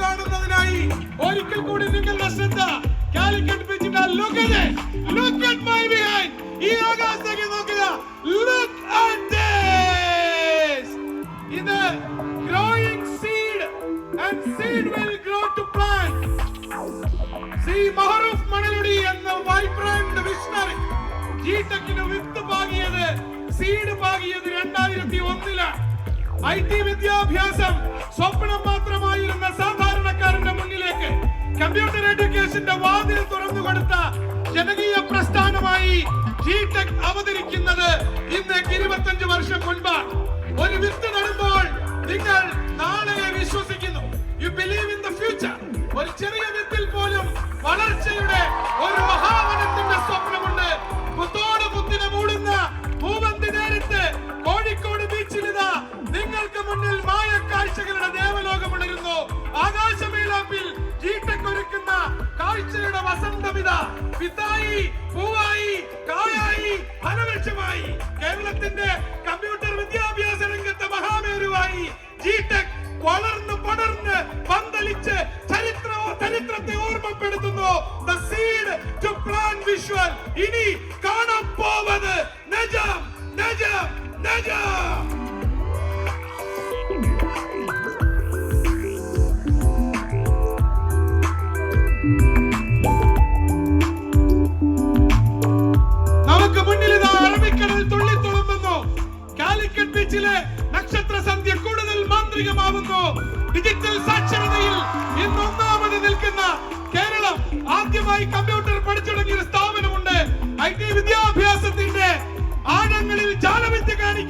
കാണുന്നതിനായി ഒരിക്കൽ കൂടി നിങ്ങളുടെ ശ്രദ്ധ Calicut പിച്ചിന്റെ look at it. Look at my. ഈ ആകാശത്തേക്ക് നോക്കുക Look at this. ഇത് growing seed and seed will grow to plant. Shri Mahroof Manaludi എന്ന വൈബ്രന്റ് വിഷണറി ജി ടെക്കിന് വിത്ത് പാകിയത് സീഡ് പാകിയത് രണ്ടായിരത്തി ഒന്നിലാണ് ഐ ടി വിദ്യാഭ്യാസം സ്വപ്നം മാത്രമായിരുന്ന എഡ്യൂക്കേഷന്റെ വാതിൽ തുറന്നു കൊടുത്ത ജനകീയ പ്രസ്ഥാനമായി ജിടെക് അവതരിക്കുന്നത് ഇന്നേക്ക് ഇരുപത്തഞ്ച് വർഷം മുൻപാണ് ഒരു വിത്ത് നടുമ്പോൾ നിങ്ങൾ നാളെ വിശ്വസിക്കുന്നു. You believe in the future ഒരു ചെറിയ വിത്തിൽ പോലും വളർച്ചയുടെ ഒരു മഹാവനത്തിന്റെ വസന്തമിത വിത്തായി പൂവായി കായായി ഫലവൃക്ഷമായി. കേരളത്തിന്റെ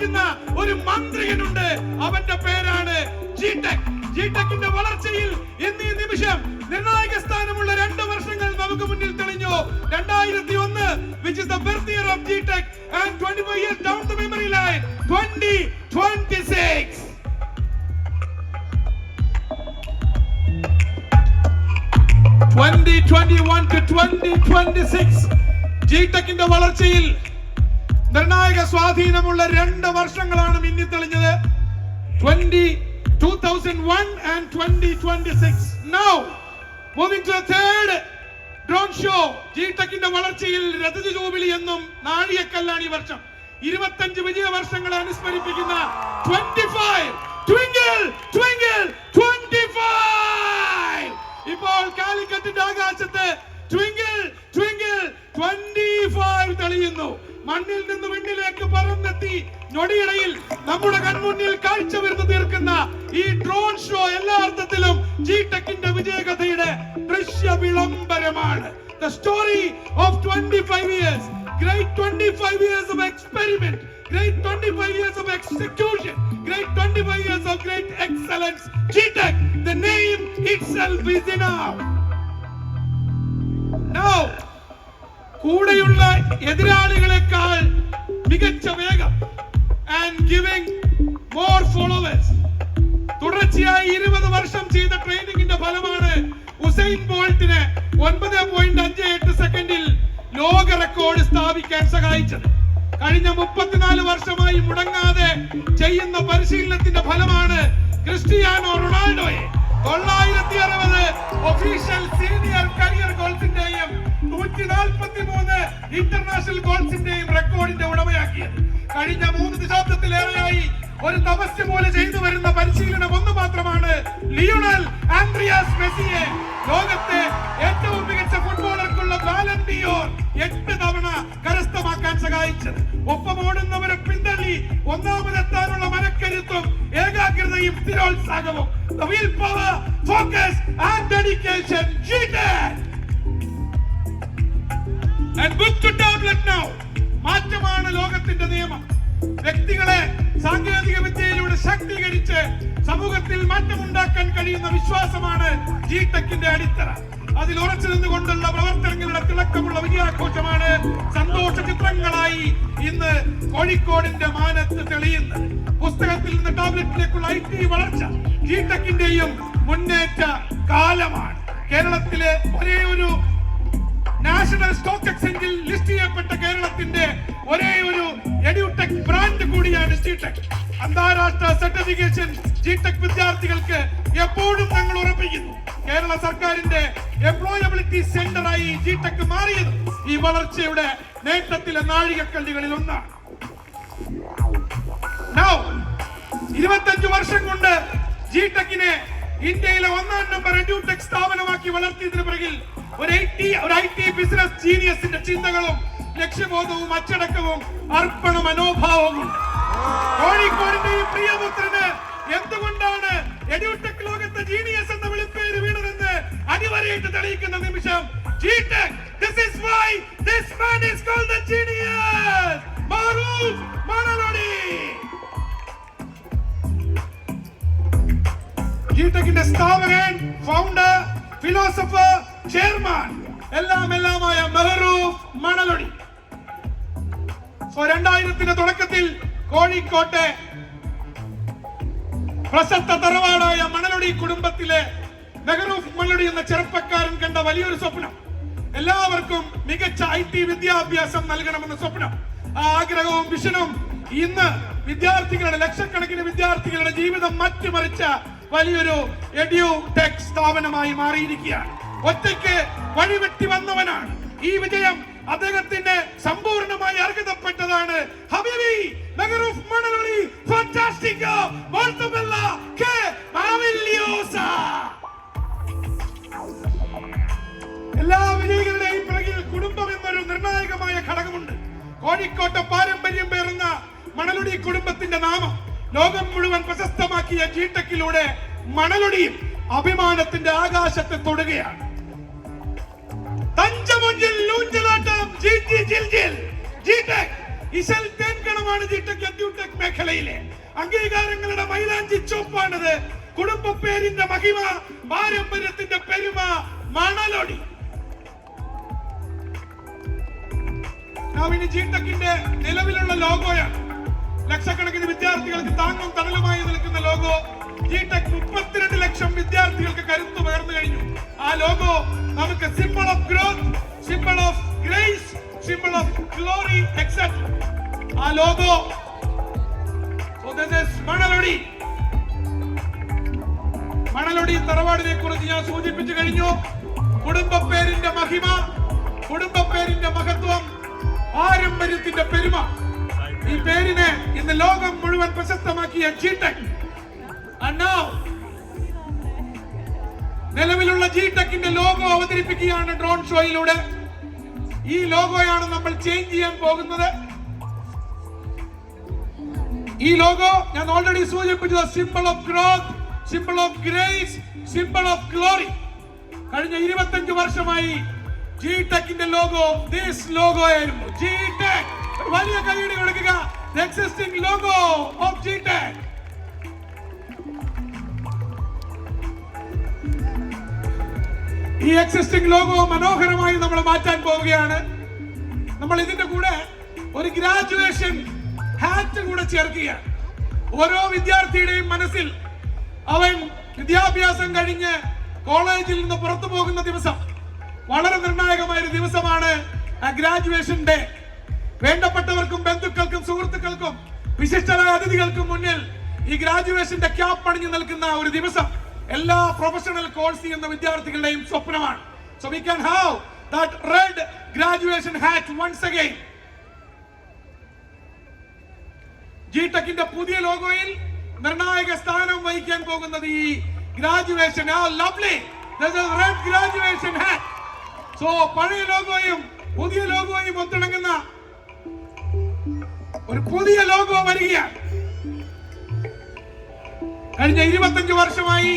കാണിക്കുന്ന ഒരു മന്ത്രിയനുണ്ട് അവന്റെ പേരാണ് ജിടെക് ജിടെക്കിന്റെ വളർച്ചയിൽ എന്നീ നിമിഷം നിർണായക സ്ഥാനമുള്ള രണ്ട് വർഷങ്ങൾ നമുക്ക് മുന്നിൽ തെളിഞ്ഞു. രണ്ടായിരത്തി ഒന്ന് which is the birth year of GTech and 25 years down the memory line 2026 2021 to 2026 ജിടെക്കിന്റെ വളർച്ചയിൽ നിർണായക സ്വാധീനമുള്ള രണ്ട് വർഷങ്ങളാണ് മിന്നി തെളിഞ്ഞത് 20 2001 and 2026 six now moving to third drone show ജിടെക്കിന്റെ വളർച്ചയിൽ രജത ജൂബിലി എന്നും നാഴികക്കല്ലാണ് ഈ വർഷം. ഇരുപത്തഞ്ച് വിജയ വർഷങ്ങളെ അനുസ്മരിപ്പിക്കുന്ന 25 ട്വിങ്കിൾ ട്വിങ്കിൾ 25 ഇപ്പോൾ കാലിക്കറ്റിന്റെ ആകാശത്ത് ട്വിങ്കിൾ ട്വിങ്കിൾ 25 തെളിയുന്നു. മണ്ണിൽ നിന്ന് വിണ്ണിലേക്ക് പറന്നെത്തി ഞൊടിയിടയിൽ നമ്മുടെ കൺമുന്നിൽ കാഴ്ച വരുന്നു തീർക്കുന്ന ഈ ഡ്രോൺ ഷോ എല്ലാ അർത്ഥത്തിലും ജി ടെക്കിന്റെ വിജയകഥയുടെ ദൃശ്യ വിളംബരമാണ് The story of 25 years, great 25 years of experiment, great 25 years of execution, great 25 years of great excellence. G-Tech, the name itself is enough. Now, കൂടെയുള്ള എതിരാളികളെക്കാൾ മികച്ച വേഗം ആൻഡ് ഗിവിംഗ് മോർ ഫോളോവേഴ്സ് തുടർച്ചയായി ഇരുപത് വർഷം ചെയ്ത ട്രെയിനിങ്ങിന്റെ ഫലമാണ് ഉസൈൻ ബോൾട്ടിന് ഒൻപത് പോയിന്റ് അഞ്ച് എട്ട് സെക്കൻഡിൽ ലോക റെക്കോർഡ് സ്ഥാപിക്കാൻ സഹായിച്ചത്. കഴിഞ്ഞ മുപ്പത്തിനാല് വർഷമായി മുടങ്ങാതെ ചെയ്യുന്ന പരിശീലനത്തിന്റെ ഫലമാണ് ക്രിസ്റ്റിയാനോ റൊണാൾഡോയെ. തൊള്ളായിരത്തി അറുപത് ഒഫീഷ്യൽ സീനിയർ കരിയർ ഗോൾസിന്റെയും നൂറ്റി നാൽപ്പത്തി മൂന്ന് ഇന്റർനാഷണൽ ഗോൾസിന്റെയും റെക്കോർഡിന്റെ ഉടമയാക്കിയത് കഴിഞ്ഞ മൂന്ന് ദശാബ്ദത്തിലേറെയായി ഒരു തപസ്യ പോലെ ചെയ്തു വരുന്ന പരിശീലനം ഒന്ന് മാത്രമാണ് ലിയോണൽ ആൻഡ്രിയാസ് മെസ്സിയെ ലോകത്തെ ഏറ്റവും മികച്ച ഫുട്ബോളർക്കുള്ള ബാലൻഡിയോർ എട്ട് തവണ കരസ്ഥമാക്കാൻ സഹായിച്ചത് ഒപ്പം ഓടുന്നവരെ പിന്തള്ളി ഒന്നാമതെത്താനുള്ള മനക്കരുത്തും ഏകാഗ്രതയും സ്ഥിരോത്സാഹവും The willpower, focus and dedication. G-Tech. മാറ്റമാണ് ലോകത്തിന്റെ നിയമം. വ്യക്തികളെ സാങ്കേതിക വിദ്യയിലൂടെ ശാക്തീകരിച്ച് സമൂഹത്തിൽ മാറ്റമുണ്ടാക്കാൻ കഴിയുന്ന വിശ്വാസമാണ് ജി ടെക്കിന്റെ അടിത്തറ. അതിൽ ഉറച്ചു നിന്നുകൊണ്ടുള്ള പ്രവർത്തനങ്ങളുടെ തിളക്കമുള്ള വിജയാഘോഷമാണ് സന്തോഷ ചിത്രങ്ങളായി ഇന്ന് കോഴിക്കോടിന്റെ മാനത്ത് തെളിയുന്നത്. പുസ്തകത്തിൽ നിന്ന് ടാബ്ലറ്റിലേക്കുള്ള ഐ ടി വളർച്ച ജി ടെക്കിന്റെയും മുന്നേറ്റ കാലമാണ്. കേരളത്തിലെ ഒരേ ഒരു നാഷണൽ സ്റ്റോക്ക് ചെയ്യപ്പെട്ട കേരളത്തിന്റെ ഒരേ ഒരു എഡ്യൂടെക് ബ്രാൻഡ് കൂടിയാണ് ജിടെക് അന്താരാഷ്ട്ര സർട്ടിഫിക്കേഷൻ ജിടെക് വിദ്യാർത്ഥികൾക്ക് എപ്പോഴും ഞങ്ങൾ ഉറപ്പിക്കുന്നു. കേരള സർക്കാരിന്റെ എംപ്ലോയബിലിറ്റി സെന്റർ ആയി ജിടെക് മാറിയത് ഈ വളർച്ചയുടെ നേട്ടത്തിലെ നാഴികക്കല്ലുകളിൽ ഒന്നാണ്. ഇരുപത്തഞ്ചു വർഷം കൊണ്ട് ജിടെക്കിനെ ഇന്ത്യയിലെ ഒന്നാം നമ്പർ എഡ്യൂടെക് സ്ഥാപനമാക്കി വളർത്തിയതിനു പിറകിൽ ഒരു ഐ ടി ഒരു ഐ ടി ബിസിനസ് ജീനിയസിന്റെ ചിന്തകളും ലക്ഷ്യബോധവും അച്ചടക്കവും അർപ്പണ മനോഭാവവും കോഴിക്കോടിന്റെയും പ്രിയപുത്രന് എന്തുകൊണ്ടാണ് എഡ്യൂടെക് ലോകത്തെ ജീനിയസ് എന്ന വിളിപ്പേര് വീണതെന്ന് അടിവരയിട്ട് തെളിയിക്കുന്ന നിമിഷം this is why this man is called the genius! മാറൂഫ് Manalodi. ജിടെക്കിന്റെ സ്ഥാപകൻ ഫൗണ്ടർ ഫിലോസഫർ ചെയർമാൻ എല്ലാം എല്ലാമായ മെഹറൂഫ് രണ്ടായിരത്തിന്റെ തുടക്കത്തിൽ കോഴിക്കോട്ടെ പ്രശസ്ത തറവാടായ മണലൊടി കുടുംബത്തിലെ നെഹ്റൂഫ് മണലൊടി എന്ന ചെറുപ്പക്കാരൻ കണ്ട വലിയൊരു സ്വപ്നം. എല്ലാവർക്കും മികച്ച ഐ ടി വിദ്യാഭ്യാസം നൽകണമെന്ന സ്വപ്നം. ആ ആഗ്രഹവും വിഷനും ഇന്ന് വിദ്യാർത്ഥികളുടെ ലക്ഷക്കണക്കിന് വിദ്യാർത്ഥികളുടെ ജീവിതം മാറ്റിമറിച്ച വലിയൊരു എഡ്യൂ ടെക് സ്ഥാപനമായി മാറിയിരിക്കുകയാണ്. ഒറ്റയ്ക്ക് വഴിവെട്ടി വന്നവനാണ് ഈ വിജയം. അദ്ദേഹത്തിന് സമ്പൂർണമായി അർഹതപ്പെട്ടതാണ് ഹബീബി മെഹറൂഫ് മണലൊളി ഫാന്റാസ്റ്റിക്കോ മോൾട്ടബെല്ല കെ മാവില്യോസ. എല്ലാ വിജയികളുടെയും പിറകിൽ കുടുംബം എന്നൊരു നിർണായകമായ ഘടകമുണ്ട്. കോഴിക്കോട്ടെ പാരമ്പര്യം പേറുന്ന മണലുടി കുടുംബത്തിന്റെ നാമം ലോകം മുഴുവൻ പ്രശസ്തമാക്കിയ ജീട്ടക്കിലൂടെ മണലുടിയും അഭിമാനത്തിന്റെ ആകാശത്തെ തൊടുകയാണ്. ഇശൽ തേൻകണമാണ് ജിടെക് മേഖലയിലെ. അംഗീകാരങ്ങളുടെ മൈലാഞ്ചി ചോപ്പാണത് കുടുംബ പേരിന്റെ മഹിമ പാരമ്പര്യത്തിന്റെ പെരുമ മണലോടി. നവീന് ജിടെക്കിന്റെ നിലവിലുള്ള ലോഗോയാണ്. ലക്ഷക്കണക്കിന് വിദ്യാർത്ഥികൾക്ക് താങ്ങും തണലുമായി നിൽക്കുന്ന ലോഗോ. ജിടെക് മുപ്പത്തിരണ്ട് ലക്ഷം വിദ്യാർത്ഥികൾക്ക് കരുത്തു പകർന്നു കഴിഞ്ഞു. ആ ലോഗോ നമുക്ക് symbol of growth symbol of grace of glory except ആ logo So this is Manalodi Manalodi തറവാടിനെ കുറിച്ച് ഞാൻ സൂചിപ്പിച്ചു കഴിഞ്ഞു. കുടുംബപ്പേരിന്റെ മഹിമ കുടുംബപ്പേരിന്റെ മഹത്വം പാരമ്പര്യത്തിന്റെ പെരുമ. ഈ പേരിനെ ഇന്ന് ലോകം മുഴുവൻ പ്രശസ്തമാക്കിയ ജീടെക് നിലവിലുള്ള ജീടെക്കിന്റെ ലോഗോ അവതരിപ്പിക്കുകയാണ് ഡ്രോൺ ഷോയിലൂടെ ഈ ലോഗോയാണ് നമ്മൾ ചേഞ്ച് ചെയ്യാൻ പോകുന്നത്. ഈ ലോഗോ ഞാൻ ഓൾറെഡി സൂചിപ്പിച്ചത് symbol of growth symbol of grace symbol of glory കഴിഞ്ഞ ഇരുപത്തഞ്ച് വർഷമായി ജി ടെക്കിന്റെ ലോഗോ ദിസ് ലോഗോ ആയിരുന്നു ജി ടെക് വലിയ കൈയടി കൊടുക്കുക. എക്സിസ്റ്റിംഗ് ലോഗോ ഈ എക്സിസ്റ്റിംഗ് ലോഗോ മനോഹരമായി നമ്മൾ മാറ്റാൻ പോവുകയാണ്. നമ്മൾ ഇതിന്റെ കൂടെ ഒരു ഗ്രാജുവേഷൻ ഹാറ്റ് കൂടെ ചേർക്കുകയാണ്. ഓരോ വിദ്യാർത്ഥിയുടെയും മനസ്സിൽ അവൻ വിദ്യാഭ്യാസം കഴിഞ്ഞ് കോളേജിൽ നിന്ന് പുറത്തു പോകുന്ന ദിവസം വളരെ നിർണായകമായ ഒരു ദിവസമാണ് ഗ്രാജുവേഷൻ ഡേ വേണ്ടപ്പെട്ടവർക്കും ബന്ധുക്കൾക്കും സുഹൃത്തുക്കൾക്കും വിശിഷ്ടരായ അതിഥികൾക്കും മുന്നിൽ ഈ ഗ്രാജുവേഷന്റെ ക്യാപ്പ് അണിഞ്ഞു നിൽക്കുന്ന ഒരു ദിവസം. എല്ലാ പ്രൊഫഷണൽ കോഴ്സ് ചെയ്യുന്ന വിദ്യാർത്ഥികളുടെയും സ്വപ്നമാണ്. So we can have that red graduation hat once again G ടെക്കിന്റെ പുതിയ ലോഗോയിൽ നിർണായക സ്ഥാനം വഹിക്കാൻ പോകുന്നത് ഈ ഗ്രാജുവേഷൻ ആ lovely red graduation hat so പഴയ ലോഗോയും പുതിയ ലോഗോയും ഒത്തിണങ്ങുന്ന ഒരു പുതിയ ലോഗോ വരികയാണ്. കഴിഞ്ഞ ഇരുപത്തഞ്ച് വർഷമായി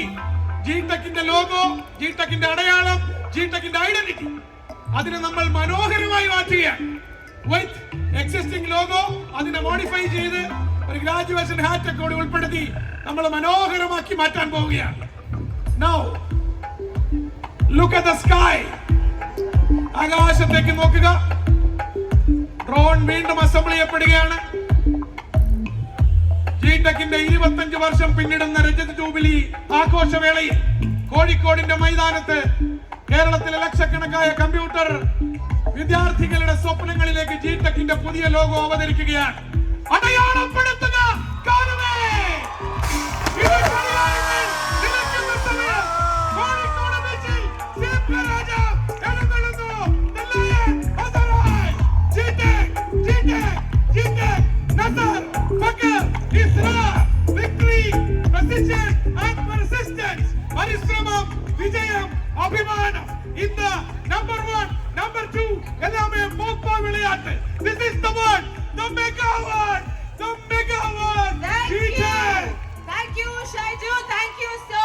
ജി ടെക്കിന്റെ ലോഗോ ജി ടെക്കിന്റെ അടയാളം ജി ടെക്കിന്റെ ഐഡന്റിറ്റി അതിനെ നമ്മൾ മനോഹരമായി മാറ്റുകയാണ് എക്സിസ്റ്റിംഗ് ലോഗോ അതിനെ മോഡിഫൈ ചെയ്ത് ഒരു ഗ്രാജുവേഷൻ ഹാറ്റ് ഒക്കെ ഉൾപ്പെടുത്തി നമ്മൾ മനോഹരമാക്കി മാറ്റാൻ പോവുകയാണ്. Now look at the sky ആകാശത്തേക്ക് നോക്കുക. ഡ്രോൺ വീണ്ടും അസംബിൾ ചെയ്യപ്പെടുകയാണ്. ജി ടെക്കിന്റെ ഇരുപത്തഞ്ച് വർഷം പിന്നിടുന്ന രജത ജൂബിലി ആഘോഷവേളയിൽ കോഴിക്കോടിന്റെ മൈതാനത്ത് കേരളത്തിലെ ലക്ഷക്കണക്കായ കമ്പ്യൂട്ടർ വിദ്യാർത്ഥികളുടെ സ്വപ്നങ്ങളിലേക്ക് ജിടെക്കിന്റെ പുതിയ ലോഗോ അവതരിക്കുകയാണ്. അടയാളപ്പെടുത്തുക കാലമേ വിജയം അഭിമാനം. ഇന്ന് നമ്പർ വൺ നമ്പർ ടു എല്ലാമേ പോപ്പ വിളയാട്ട്. Thank you. Shaiju. Thank you so